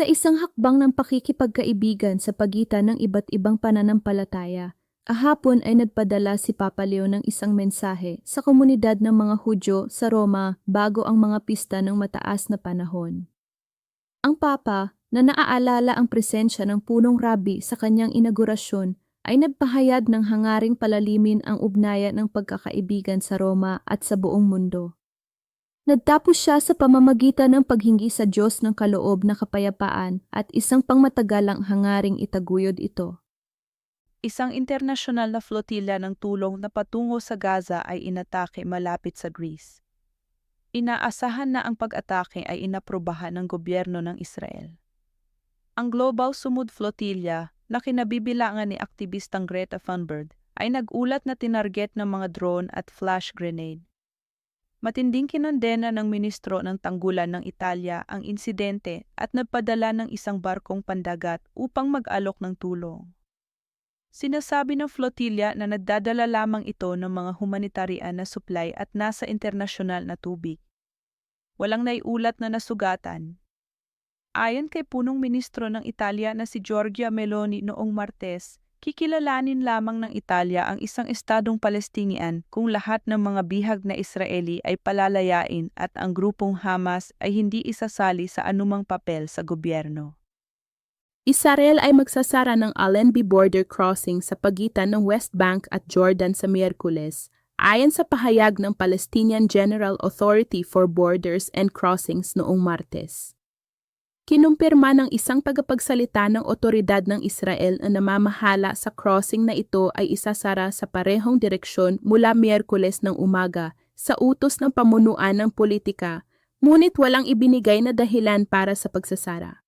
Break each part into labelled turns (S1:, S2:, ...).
S1: Sa isang hakbang ng pakikipagkaibigan sa pagitan ng iba't ibang pananampalataya, kahapon ay nagpadala si Papa Leo ng isang mensahe sa komunidad ng mga Hudyo sa Roma bago ang mga pista ng mataas na panahon. Ang Papa, na naaalala ang presensya ng punong rabi sa kanyang inaugurasyon, ay nagpahayag ng hangaring palalimin ang ugnayan ng pagkakaibigan sa Roma at sa buong mundo. Nagtapos siya sa pamamagitan ng paghingi sa Diyos ng kaloob na kapayapaan at isang pangmatagalang hangaring itaguyod ito.
S2: Isang internasyonal na flotilla ng tulong na patungo sa Gaza ay inatake malapit sa Greece. Inaasahan na ang pag-atake ay inaprobahan ng gobyerno ng Israel. Ang Global Sumud Flotilla na kinabibilangan ni aktivistang Greta Thunberg ay nagulat na tinarget ng mga drone at flash grenade. Matinding kinondena ng ministro ng tanggulan ng Italia ang insidente at nagpadala ng isang barkong pandagat upang mag-alok ng tulong. Sinasabi ng flotilla na nagdadala lamang ito ng mga humanitarian na supply at nasa internasyonal na tubig. Walang naiulat na nasugatan. Ayon kay punong ministro ng Italia na si Giorgia Meloni noong Martes, kikilalanin lamang ng Italia ang isang estadong Palestinian kung lahat ng mga bihag na Israeli ay palalayain at ang grupong Hamas ay hindi isasali sa anumang papel sa gobyerno.
S1: Israel ay magsasara ng Allenby border crossing sa pagitan ng West Bank at Jordan sa Miyerkules, ayon sa pahayag ng Palestinian General Authority for Borders and Crossings noong Martes. Kinumpirma ng isang tagapagsalita ng otoridad ng Israel na namamahala sa crossing na ito ay isasara sa parehong direksyon mula Miyerkules ng umaga sa utos ng pamunuan ng politika, ngunit walang ibinigay na dahilan para sa pagsasara.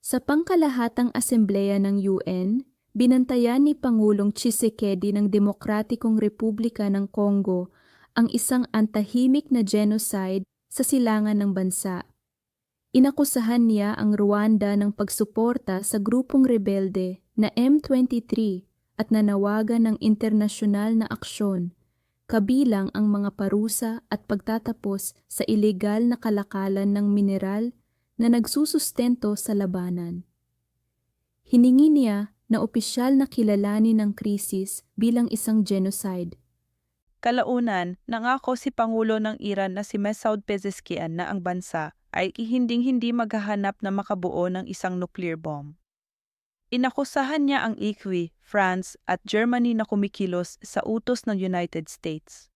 S1: Sa pangkalahatang asembleya ng UN, binantayan ni Pangulong Tshisekedi ng Demokratikong Republika ng Congo ang isang antahimik na genocide sa silangan ng bansa Inakusahan niya ang Rwanda ng pagsuporta sa grupong rebelde na M23 at nanawagan ng internasyonal na aksyon, kabilang ang mga parusa at pagtatapos sa ilegal na kalakalan ng mineral na nagsusustento sa labanan. Hiningi niya na opisyal na kilalanin ng krisis bilang isang genocide.
S2: Kalaunan, nangako si Pangulo ng Iran na si Masoud Pezeshkian na ang bansa ay hinding-hindi maghahanap na makabuo ng isang nuclear bomb. Inakusahan niya ang EQUI, France at Germany na kumikilos sa utos ng United States.